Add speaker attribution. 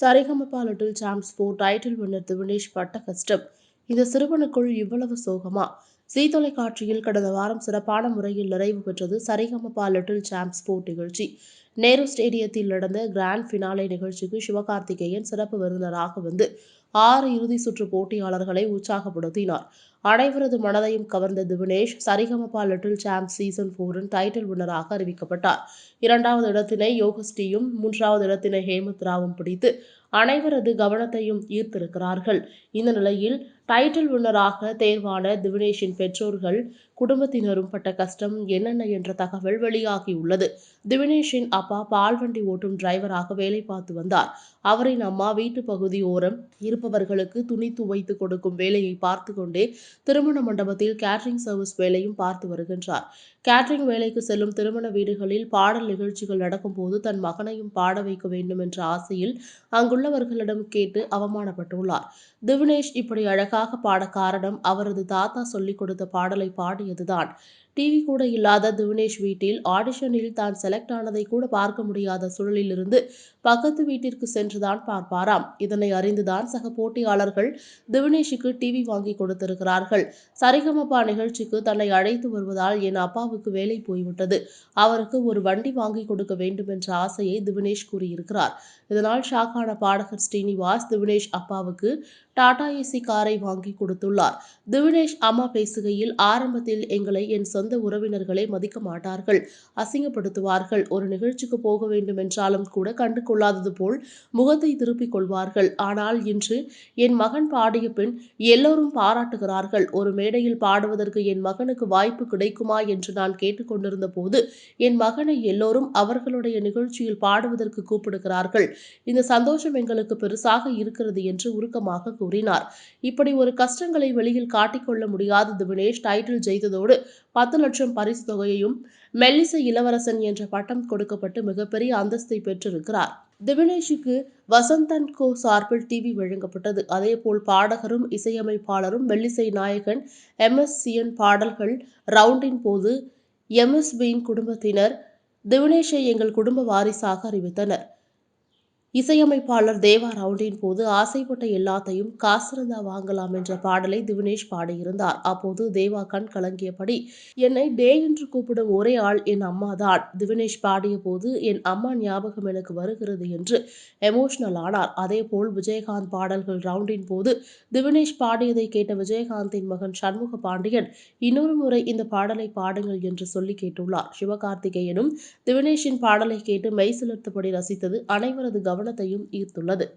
Speaker 1: Saregamapa little four title winner Divinesh பட்ட கஷ்டம் இந்த சிறுவனுக்குள் இவ்வளவு சோகமா? ஜீ தொலைக்காட்சியில் கடந்த வாரம் சிறப்பான முறையில் நிறைவு பெற்றது சரிகமபா லிட்டில் சாம்ப்ஸ் போர் நிகழ்ச்சி. நேரு ஸ்டேடியத்தில் நடந்த கிராண்ட் ஃபினாலே நிகழ்ச்சிக்கு சிவகார்த்திகேயன் சிறப்பு விருந்தினராக வந்து ஆறு இறுதி சுற்று போட்டியாளர்களை உற்சாகப்படுத்தினார். அனைவரது மனதையும் கவர்ந்த Divinesh Saregamapa little champ season போரின் டைட்டில் வின்னராக அறிவிக்கப்பட்டார். இரண்டாவது இடத்தினை யோகஸ்டியும் மூன்றாவது இடத்தினை ஹேமந்த் ராவும் பிடித்து அனைவரது கவனத்தையும் ஈர்த்திருக்கிறார்கள். இந்த நிலையில் டைட்டில் வின்னராக தேர்வான திவினேஷின் பெற்றோர்கள் குடும்பத்தினரும் பட்ட கஷ்டம் என்னென்ன என்ற தகவல் வெளியாகியுள்ளது. திவினேஷின் அப்பா பால்வண்டி ஓட்டும் டிரைவராக வேலை பார்த்து வந்தார். அவரின் அம்மா வீட்டு பகுதி ஓரம் இருப்பவர்களுக்கு துணி துவைத்து கொடுக்கும் வேலையை பார்த்து கொண்டே திருமண மண்டபத்தில் கேட்டரிங் சர்வீஸ் வேலையும் பார்த்து வருகின்றார். கேட்டரிங் வேலைக்கு செல்லும் திருமண வீடுகளில் பாடல் நிகழ்ச்சிகள் நடக்கும்போது தன் மகனையும் பாட வைக்க வேண்டும் என்ற ஆசையில் அங்குள்ளவர்களிடம் கேட்டு அவமானப்பட்டுள்ளார். திவினேஷ் இப்படி அழகாக பாட காரணம் அவரது தாத்தா சொல்லிக் கொடுத்த பாடலை பாடியதுதான். டிவி கூட இல்லாத திவினேஷ் வீட்டில் ஆடிஷனில் தான் செலக்ட் ஆனதை கூட பார்க்க முடியாத சூழலில் இருந்து பக்கத்து வீட்டிற்கு சென்றுதான் பார்ப்பாராம். இதனை அறிந்துதான் சக போட்டியாளர்கள் திவினேஷுக்கு டிவி வாங்கி கொடுத்திருக்கிறார்கள். சரிகமப்பா நிகழ்ச்சிக்கு தன்னை அழைத்து வருவதால் என் அப்பாவுக்கு வேலை போய்விட்டது. அவருக்கு ஒரு வண்டி வாங்கி கொடுக்க வேண்டும் என்ற ஆசையை திவினேஷ் கூறியிருக்கிறார். இதனால் ஷாக்கான பாடகர் ஸ்ரீனிவாஸ் திவினேஷ் அப்பாவுக்கு டாடா ஏசி காரை வாங்கி கொடுத்துள்ளார். திவினேஷ் அம்மா பேசுகையில் ஆரம்பத்தில் எங்களை என் சொந்த உறவினர்களை மதிக்க மாட்டார்கள். அசிங்கப்படுத்துவார்கள். ஒரு நிகழ்ச்சிக்கு போக வேண்டும் என்றாலும் கூட கண்டு கொள்ளாதது போல் முகத்தை திருப்பிக் கொள்வார்கள். ஆனால் இன்று என் மகன் பாடிய பின் எல்லோரும் பாராட்டுகிறார்கள். ஒரு மேடையில் பாடுவதற்கு என் மகனுக்கு வாய்ப்பு கிடைக்குமா என்று நான் கேட்டுக்கொண்டிருந்த போது என் மகனை எல்லோரும் அவர்களுடைய நிகழ்ச்சியில் பாடுவதற்கு கூப்பிடுகிறார்கள். இந்த சந்தோஷம் எங்களுக்கு பெருசாக இருக்கிறது என்று உருக்கமாக கூறினார். இப்படி ஒரு கஷ்டங்களை வெளியில் காட்டிக்கொள்ள முடியாத திவினேஷ் டைட்டில் ஜெயித்ததோடு பத்து லட்சம் பரிசு தொகையையும் மெல்லிசை இளவரசன் என்ற பட்டம் கொடுக்கப்பட்டு மிகப்பெரிய அந்தஸ்தை பெற்றிருக்கிறார். திவினேஷுக்கு வசந்தன் கோ சார்பில் டிவி வழங்கப்பட்டது. அதேபோல் பாடகரும் இசையமைப்பாளரும் மெல்லிசை நாயகன் எம். எஸ். சியன் பாடல்கள் ரவுண்டின் போது எம்எஸ்பியின் குடும்பத்தினர் திவினேஷை எங்கள் குடும்ப வாரிசாக அறிவித்தனர். இசையமைப்பாளர் தேவா ரவுண்டின் போது ஆசைப்பட்ட எல்லாத்தையும் காசிருந்தா வாங்கலாம் என்ற பாடலை திவினேஷ் பாடியிருந்தார். அப்போது தேவா கண் கலங்கியபடி என்னை டே என்று கூப்பிடும் ஒரே ஆள் என் அம்மா தான் திவினேஷ் பாடிய போது என் அம்மா ஞாபகம் எனக்கு வருகிறது என்று எமோஷனல் ஆனார். அதேபோல் விஜயகாந்த் பாடல்கள் ரவுண்டின் போது திவினேஷ் பாடியதை கேட்ட விஜயகாந்தின் மகன் சண்முக பாண்டியன் இன்னொரு முறை இந்த பாடலை பாடுங்கள் என்று சொல்லி கேட்டுள்ளார். சிவகார்த்திகேயனும் திவினேஷின் பாடலை கேட்டு மெய்சிலிர்த்தபடி ரசித்தது அனைவரது கவனம் கவனத்தையும் ஈர்த்துள்ளது.